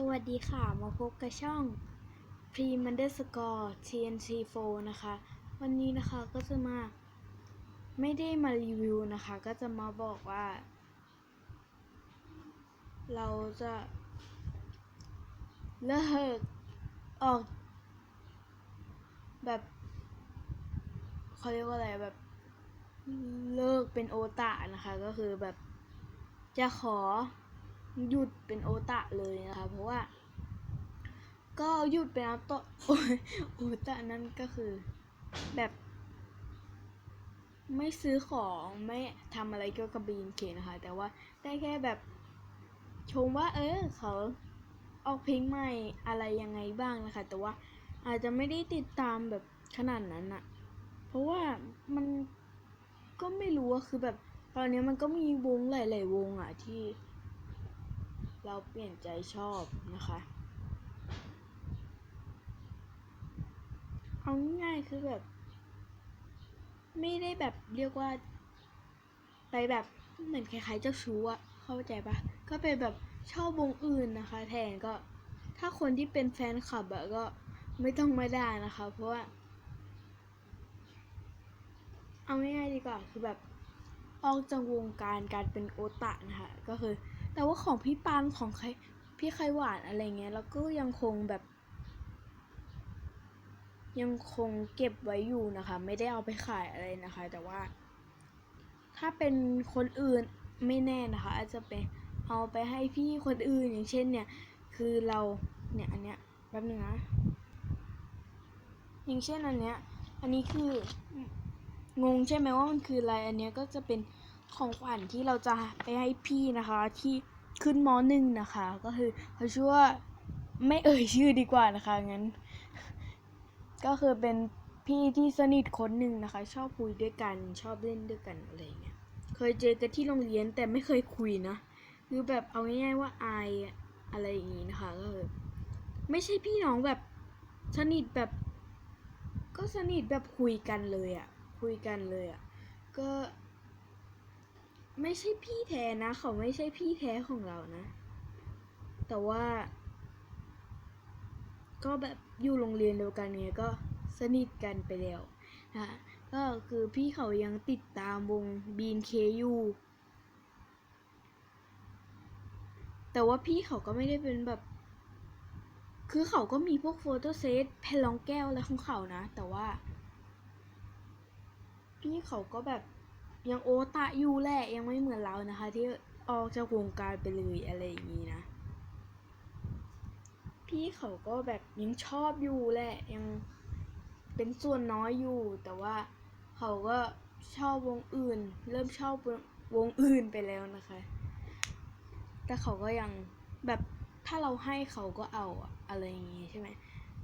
สวัสดีค่ะ มาพบกับช่อง p r e m u n d e r s c o r e TNT4 นะคะ วันนี้นะคะก็จะมา ไม่ได้มารีวิวนะคะ ก็จะมาบอกว่า เราจะเลิกออก แบบเขาเรียกว่าอะไรแบบเลิกเป็นโอตะนะคะ ก็คือแบบจะขอ หยุดเป็นโอตะเลยนะคะ เพราะว่า ก็หยุดเป็นโอตโอ้ยโอตะนั่นก็คือแบบ ไม่ซื้อของไม่ทำอะไรเกี่ยวกับบีนเคนะคะ แต่ว่าได้แค่แบบชมว่า เออเขาออกเพลงใหม่อะไรยังไงบ้างนะคะ แต่ว่าอาจจะไม่ได้ติดตามแบบขนาดนั้นอะเพราะว่ามันก็ไม่รู้อะคือแบบตอนนี้มันก็มีวงหลาย ๆ วงอะที่ เราเปลี่ยนใจชอบนะคะ เอาง่ายๆคือแบบ ไม่ได้แบบเรียกว่า ไปแบบเหมือนคล้ายๆเจ้าชู้อะเข้าใจปะก็ไปแบบชอบวงอื่นนะคะ แทนก็ถ้าคนที่เป็นแฟนคลับอะก็ไม่ต้องมาด่านะคะ เพราะว่า เอาง่ายๆดีกว่าคือแบบออกจากวงการการเป็นโอตะนะคะ ก็คือ แต่ว่าของพี่ปานของใครพี่ไขหวานอะไรเงี้ยแล้วก็ยังคงแบบ ยังคงเก็บไว้อยู่นะคะ ไม่ได้เอาไปขายอะไรนะคะ แต่ว่า ถ้าเป็นคนอื่นไม่แน่นะคะ อาจจะไปเอาไปให้พี่คนอื่นอย่างเช่นเนี่ย คือเราเนี่ยอันเนี้ยแป๊บนึงนะอย่างเช่นอันเนี้ยอันนี้คืองงใช่ไหมว่ามันคืออะไรอันเนี้ยก็จะเป็น ของขวัญที่เราจะไปให้พี่นะคะ ที่ขึ้นมหนึ่งนะคะ ก็คือเขาชื่อว่าไม่เอ่ยชื่อดีกว่านะคะงั้น ก็คือเป็นพี่ที่สนิทคนหนึ่งนะคะ ชอบคุยด้วยกัน ชอบเล่นด้วยกันอะไรเงี้ยเคยเจอกันที่โรงเรียนแต่ไม่เคยคุยนะคือแบบเอาง่ายๆว่าอายอะไรอย่างงี้นะคะก็คือไม่ใช่พี่น้องแบบสนิทแบบ ก็สนิทแบบคุยกันเลยอะคุยกันเลยอะก็ ไม่ใช่พี่แท้นะ เขาไม่ใช่พี่แท้ของเรานะ แต่ว่า ก็แบบอยู่โรงเรียนเดียวกันไงก็สนิทกันไปแล้วนะคะก็คือพี่เขายังติดตามวง BNK อยู่แต่ว่าพี่เขาก็ไม่ได้เป็นแบบ คือเขาก็มีพวกโฟโต้เซตแผ่นรองแก้วอะไรของเขานะ แต่ว่า พี่เขาก็แบบ ยังโอตะอยู่แหละยังไม่เหมือนเรานะคะ ที่ออกจากวงการไปเลยอะไรอย่างนี้นะ พี่เขาก็แบบยังชอบอยู่แหละยังเป็นส่วนน้อยอยู่ แต่ว่าเขาก็ชอบวงอื่น เริ่มชอบวงอื่นไปแล้วนะคะ แต่เขาก็ยังแบบถ้าเราให้เขาก็เอาอะไรอย่างงี้ใช่ไหม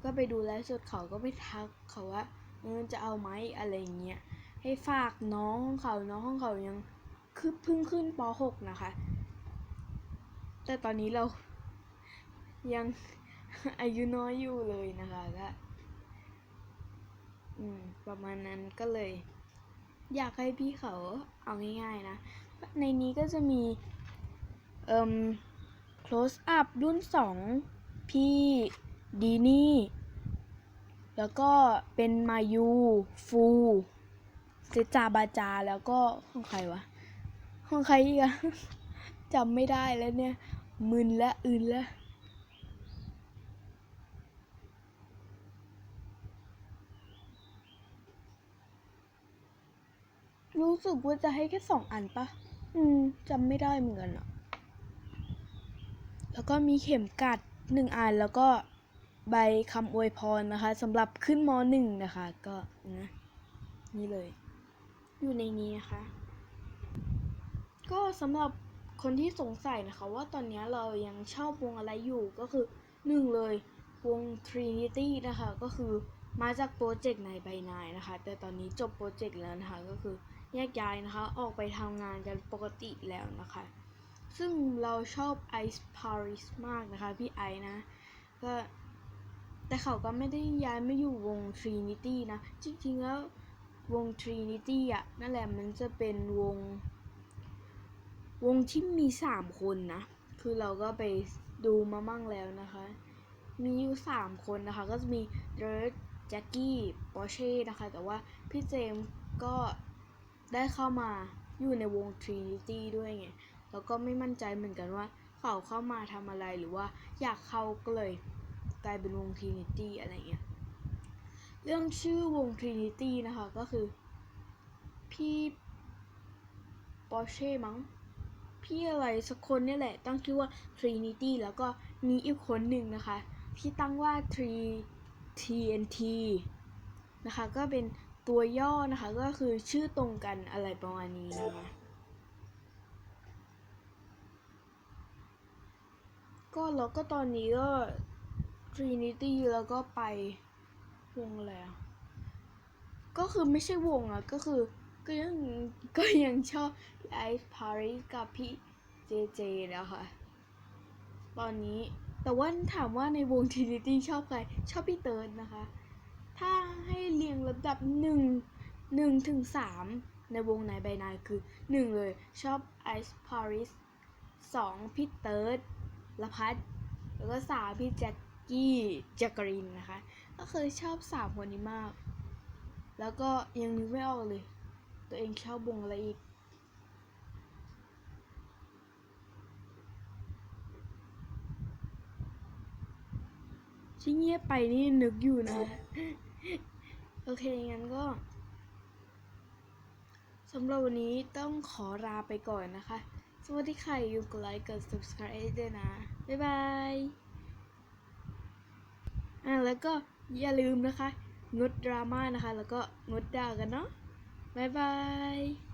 ก็ไปดูไลฟ์สดเขาก็ไปทักเขาว่าเออจะเอาไหมอะไรอย่างเงี้ย ให้ฝากน้องของเขาน้องของเขายังคือเพิ่งขึ้นป .6 นะคะ แต่ตอนนี้เรายังอายุน้อยอยู่เลยนะคะก็อืมประมาณนั้นก็เลย อยากให้พี่เขาเอาง่ายๆนะ ในนี้ก็จะมีเอ่ม close up รุ่น 2 พี่ดีนี่ แล้วก็เป็นมายูฟู เจจาบาจาแล้วก็ของใครวะของใครอีกอะจำไม่ได้แล้วเนี่ย มึนและอื่นแล้วรู้สึกว่าจะให้แค่สองอันปะ อืมจำไม่ได้เหมือนกันอะแล้วก็มีเข็มกัดหนึ่งอันแล้วก็ใบคำอวยพรนะคะสำหรับขึ้นมหนึ่งนะคะ ก็นะ นี่เลย อยู่ในนี้นะคะ ก็สำหรับคนที่สงสัยนะคะว่าตอนนี้เรายังเชอบวงอะไรอยู่ก็คือหนึ่งเลยวง Trinity นะคะก็คือมาจากโปรเจกต์ในใบนายนะคะ แต่ตอนนี้จบโปรเจกต์แล้วนะคะก็คือแยกย้ายนะคะ ออกไปทำงานกันปกติแล้วนะคะ ซึ่งเราชอบ Ice Paris มากนะคะ พี่ไอนะ ก็แต่เขาก็ไม่ได้ย้ายไมาอยู่วง Trinity นะ จริงๆแล้ว วง Trinity อะ นั่นแหละมันจะเป็นวง วงที่มีสามคนนะ คือเราก็ไปดูมามั่งแล้วนะคะ มีอยู่สามคนนะคะ ก็จะมีเดิร์ดแจ็คกี้ปอร์เช่นะคะ แต่ว่าพี่เจมก็ได้เข้ามาอยู่ในวง Trinity ด้วยไง แล้วก็ไม่มั่นใจเหมือนกันว่าเขาเข้ามาทำอะไรหรือว่าอยากเข้าก็เลยกลายเป็นวง Trinity อะไรเงี้ย เรื่องชื่อวง Trinity นะคะ ก็คือ พี่ปอร์เช่มั้ง พี่อะไรสักคนนี่แหละ ตั้งชื่อว่า Trinity แล้วก็มีอีกคนหนึ่งนะคะ ที่ตั้งว่า3 TNT นะคะ ก็เป็นตัวย่อนะคะ ก็คือชื่อตรงกันอะไรประมาณนี้นะคะก็แล้วก็ตอนนี้ก็ Trinity แล้วก็ไป วงอะไรอะก็คือไม่ใช่วงอะ ก็คือก็ยังก็ยังชอบไอซ์พาริสกับพี่เจเจนะคะตอนนี้แต่ว่าถามว่าในวง Trinity ชอบใคร ชอบพี่เติร์ดนะคะ ถ้าให้เรียงลำดับหนึ่งหนึ่งถึงสามในวงไหนใบนายคือหนึ่งเลยชอบไอซ์พาริสสองพี่เติร์ดละพัดแล้วก็สามพี่แจ็ค กี้จ็คกรินนะคะ ก็คือชอบสามคนนี้มาก แล้วก็ยังนึกไม่ออกเลย ตัวเองชอบวงอะไรอีกที่เงียบไปนี่นึกอยู่นะ โอเค งั้นก็สำหรับวันนี้ต้องขอลาไปก่อนนะคะ สวัสดีค่ะอย่าลืมกดไลค์กด subscribe ด้วยนะ บ๊ายบาย อ่าแล้วก็อย่าลืมนะคะ งดดราม่านะคะ แล้วก็งดด่ากันเนาะบ๊ายบาย